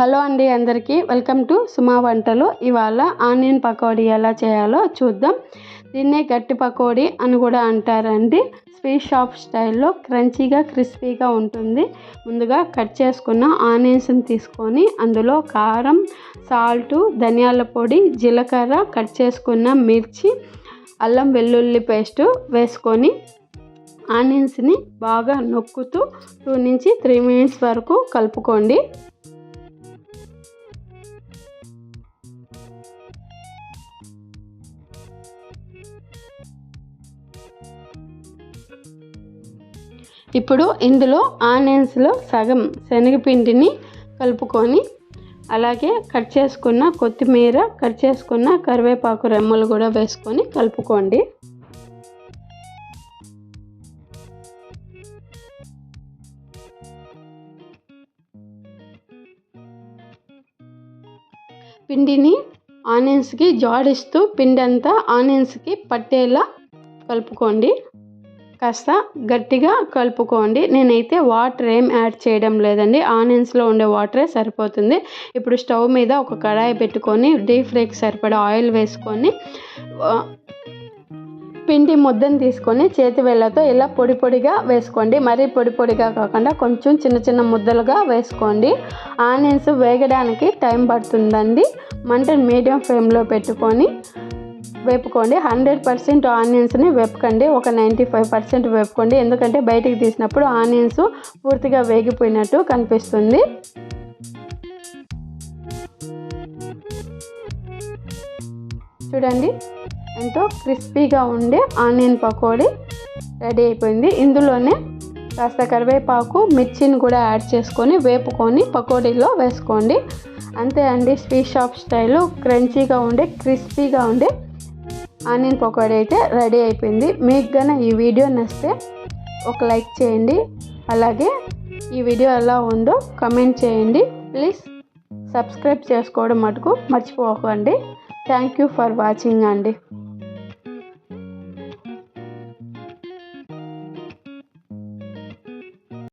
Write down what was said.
Hello అండి అందరికీ. Welcome to సుమా వంటలు. ఇవాళ ఆనియన్ పకోడీ ఎలా చేయాలో చూద్దాం. దీన్నే గట్టి పకోడీ అని కూడా అంటారండి. స్వీట్ షాప్ స్టైల్లో క్రంచీగా క్రిస్పీగా ఉంటుంది. ముందుగా కట్ చేసుకున్న ఆనియన్స్ని తీసుకొని అందులో కారం సాల్టు ధనియాల పొడి జీలకర్ర కట్ చేసుకున్న మిర్చి అల్లం వెల్లుల్లి పేస్టు వేసుకొని ఆనియన్స్ని బాగా నొక్కుతూ టూ నుంచి త్రీ మినిట్స్ వరకు కలుపుకోండి. ఇప్పుడు ఇందులో ఆనియన్స్లో సగం శనగపిండిని కలుపుకొని అలాగే కట్ చేసుకున్న కొత్తిమీర కట్ చేసుకున్న కరివేపాకు రెమ్మలు కూడా వేసుకొని కలుపుకోండి. పిండిని ఆనియన్స్కి జాడిస్తూ పిండి అంతా ఆనియన్స్కి పట్టేలా కలుపుకోండి. కాస్త గట్టిగా కలుపుకోండి. నేనైతే వాటర్ ఏం యాడ్ చేయడం లేదండి. ఆనియన్స్లో ఉండే వాటరే సరిపోతుంది. ఇప్పుడు స్టవ్ మీద ఒక కడాయి పెట్టుకొని డీప్ ఫ్రైకి సరిపడా ఆయిల్ వేసుకొని పిండి ముద్దను తీసుకొని చేతి వేళ్ళతో ఇలా పొడి పొడిగా వేసుకోండి. మరీ పొడి పొడిగా కాకుండా కొంచెం చిన్న చిన్న ముద్దలుగా వేసుకోండి. ఆనియన్స్ వేగడానికి టైం పడుతుందండి. మంటను మీడియం ఫ్లేమ్లో పెట్టుకొని వేపుకోండి. హండ్రెడ్ పర్సెంట్ ఆనియన్స్ని వేపకండి. ఒక నైంటీ ఫైవ్ పర్సెంట్ వేపుకోండి. ఎందుకంటే బయటికి తీసినప్పుడు ఆనియన్స్ పూర్తిగా వేగిపోయినట్టు కనిపిస్తుంది. చూడండి. ఎంతో క్రిస్పీగా ఉండే ఆనియన్ పకోడీ రెడీ అయిపోయింది. ఇందులోనే కాస్త కరివేపాకు మిర్చిని కూడా యాడ్ చేసుకొని వేపుకొని పకోడీలో వేసుకోండి. అంతే అండి. స్వీట్ షాప్ స్టైల్లో క్రంచీగా ఉండే క్రిస్పీగా ఉండే ఆనియన్ పకోడీ అయితే రెడీ అయిపోయింది. మీకు గన ఈ వీడియో నచ్చితే ఒక లైక్ చేయండి. అలాగే ఈ వీడియో ఎలా ఉందో కమెంట్ చేయండి. ప్లీజ్ సబ్స్క్రైబ్ చేసుకోవడం మటుకు మర్చిపోకండి. థ్యాంక్ యూ ఫర్ వాచింగ్ అండి.